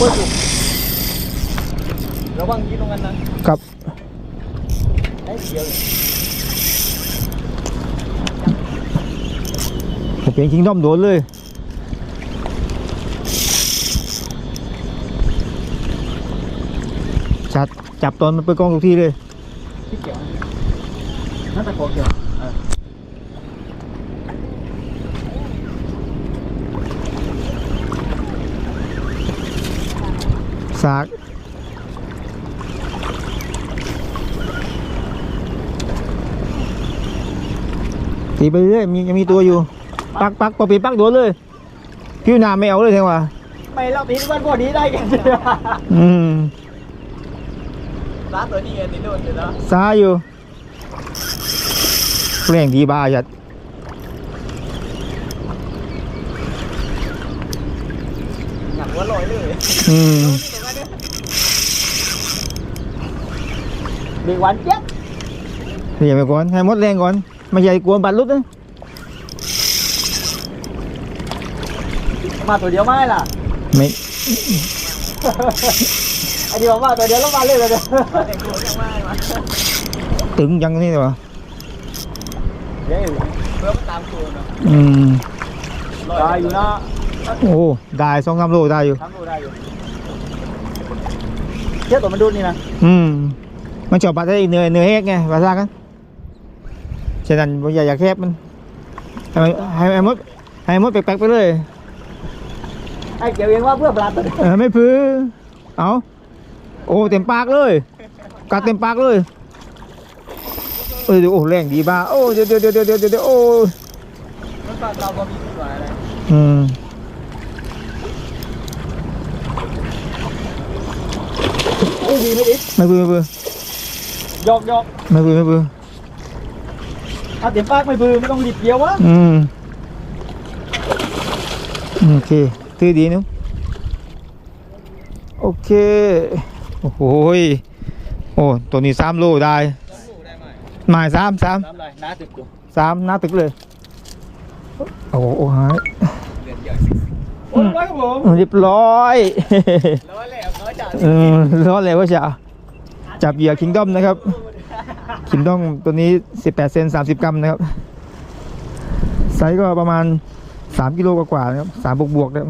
เปิดอยู่ระวังยีตรงนั้นนะครับได้เดียวผมเป็นคิงด้อมโดนเลยจัดจับตอนมันไปกองทุกที่เลยที่เกี่ยวน่าจะโกเกี่ยวเออ สากตีไปเรื่อยมียังมีตัวอยู่ ปักปักปอปีปักโดนเลยพี่นาไม่เอาเลยแทงว่าไม่เราตีมันพอดีได้กันเชียวอืมร้านตัวนี้ไงตีโดนอยู่แล้วซาอยู่แรงดีบ้าจัด อยาก ว่าลอยเลยอืมเด็กหวานเจี๊ยบเดี๋ยวไปก่อน ให้หมดแรงก่อน ไม่ใช่กลัวบัตรลุดนะมาตัวเดียวไม่ล่ะ ไม่ไอ้ที่บอกว่าตัวเดียวแล้วมาเลยเลยเดี๋ยวเด็กหัวยังไม่มาตึงยังนี่เลยวะเดี๋ยวเพื่อมาตามตัวเนาะอืมได้อยู่นะ โอ้ได้สองสามโลได้อยู่ทำดูได้อยู่เทียบตัวมันดูนี่นะอืมมันชอบปลาได้เหนื่อยเหนื่อยเอกไงภาษากันฉะนั้นผมอยากอยากแคบมันให้มันให้ให้มดให้มดแปลกๆไปเลยไอ้เกี่ยวเองว่าเพื่อปลาตัวเดียวเออไม่พื้อเอาโอ้เต็มปากเลยกัดเต็มปากเลยเออเดี๋ยวโอ้แรงดีบ้าโอ้เดี๋ยวเดี๋ยวเดี๋ยวเดี๋ยวเดี๋ยวเดี๋ยวโอ้ มันปลาเราก็มีที่หวายอะไร อืม อุ้ยดีไม่ดีไม่พื้อไม่พื้อยอกยอกไม่พื้อไม่พื้อเอาเต็มปากไม่บือไม่ต้องรีบเกี่ยววะอืมโอเคถือดีนุ๊กโอเค โอ้โหยโอ้ตัวนี้สามโลได้ได้ไหมหมายสามสามน้ำลายน้าตึกอยู่สามหน้าตึกเลย โอ้โหโอ้โหเดือนใหญ่ โอ้ยร้อยครับผมเรียบร้อยร้อยแล้วร้อยจ่าเออร้อนเลยว่าจะจับเหยื่อคิงดอมนะครับ คิงดอมตัวนี้ 18 เซน30 กรัมนะครับ ไซส์ก็ประมาณ 3 กิโลกว่าๆนะครับ3บวกบวกๆนะครับ